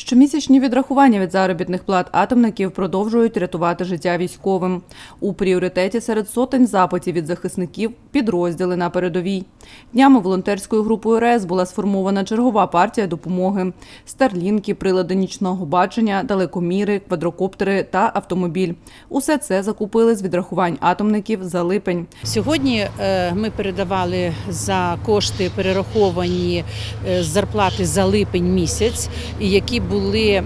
Щомісячні відрахування від заробітних плат атомників продовжують рятувати життя військовим. У пріоритеті серед сотень запитів від захисників підрозділи на передовій. Днями волонтерською групою РЕС була сформована чергова партія допомоги: старлінки, прилади нічного бачення, далекоміри, квадрокоптери та автомобіль. Усе це закупили з відрахувань атомників за липень. Сьогодні е, ми передавали за кошти перераховані е, зарплати за липень місяць, які були м,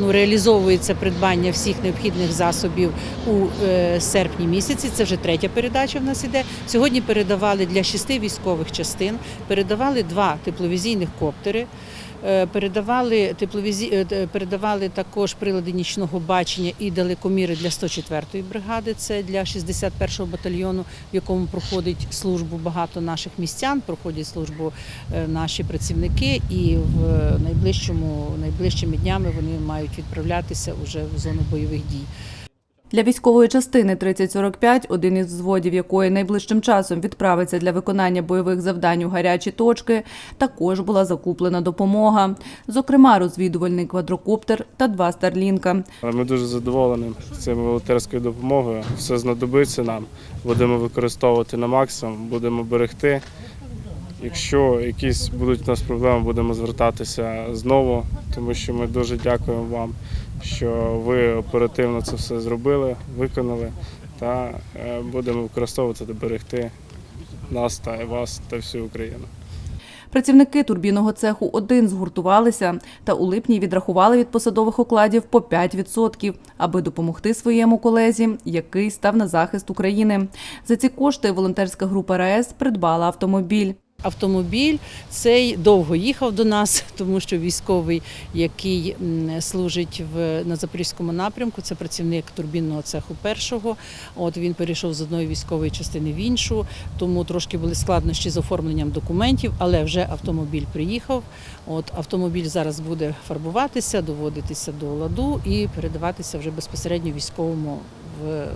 ну, реалізовується придбання всіх необхідних засобів у е, серпні місяці. Це вже третя передача в нас іде. Сьогодні передавали для шести військових частин, передавали два тепловізійних коптери. е, Передавали тепловізі... е, передавали також прилади нічного бачення і далекоміри для 104-ї бригади. Це для 61-го батальйону, в якому проходить службу багато наших містян, проходять службу наші працівники, і в найближчому найближчими днями вони мають відправлятися уже в зону бойових дій. Для військової частини 3045, один із взводів якої найближчим часом відправиться для виконання бойових завдань у гарячі точки, також була закуплена допомога. Зокрема, розвідувальний квадрокоптер та два старлінка. Ми дуже задоволені цією волонтерською допомогою. Все знадобиться нам. Будемо використовувати на максимум, будемо берегти. Якщо якісь будуть у нас проблеми, будемо звертатися знову, тому що ми дуже дякуємо вам, що ви оперативно це все зробили, виконали та е, будемо використовувати та нас та вас та всю Україну. Працівники турбінного цеху 1 згуртувалися та у липні відрахували від посадових окладів по 5%, аби допомогти своєму колезі, який став на захист України. За ці кошти волонтерська група РаЕС придбала автомобіль. Автомобіль цей довго їхав до нас, тому що військовий, який служить в на запорізькому напрямку, це працівник турбінного цеху першого. От він перейшов з одної військової частини в іншу, тому трошки були складнощі з оформленням документів, але вже автомобіль приїхав. От автомобіль зараз буде фарбуватися, доводитися до ладу і передаватися вже безпосередньо військовому в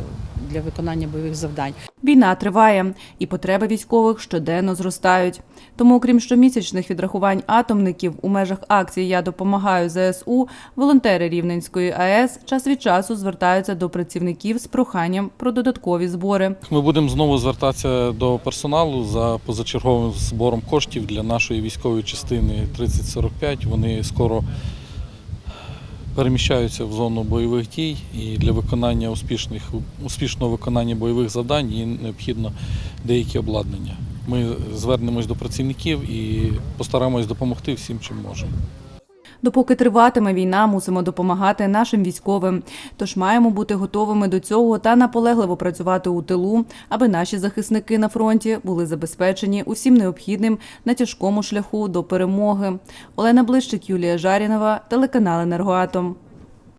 для виконання бойових завдань. Війна триває, і потреби військових щоденно зростають. Тому, окрім щомісячних відрахувань атомників у межах акції Я допомагаю ЗСУ, волонтери Рівненської АЕС час від часу звертаються до працівників з проханням про додаткові збори. Ми будемо знову звертатися до персоналу за позачерговим збором коштів для нашої військової частини 3045. Вони скоро переміщаються в зону бойових дій і для виконання успішних успішного виконання бойових завдань їм необхідно деякі обладнання. Ми звернемось до працівників і постараємось допомогти всім, чим можемо. Допоки триватиме війна, мусимо допомагати нашим військовим. Тож маємо бути готовими до цього та наполегливо працювати у тилу, аби наші захисники на фронті були забезпечені усім необхідним на тяжкому шляху до перемоги. Олена Блищик, Юлія Жарінова, телеканал Енергоатом.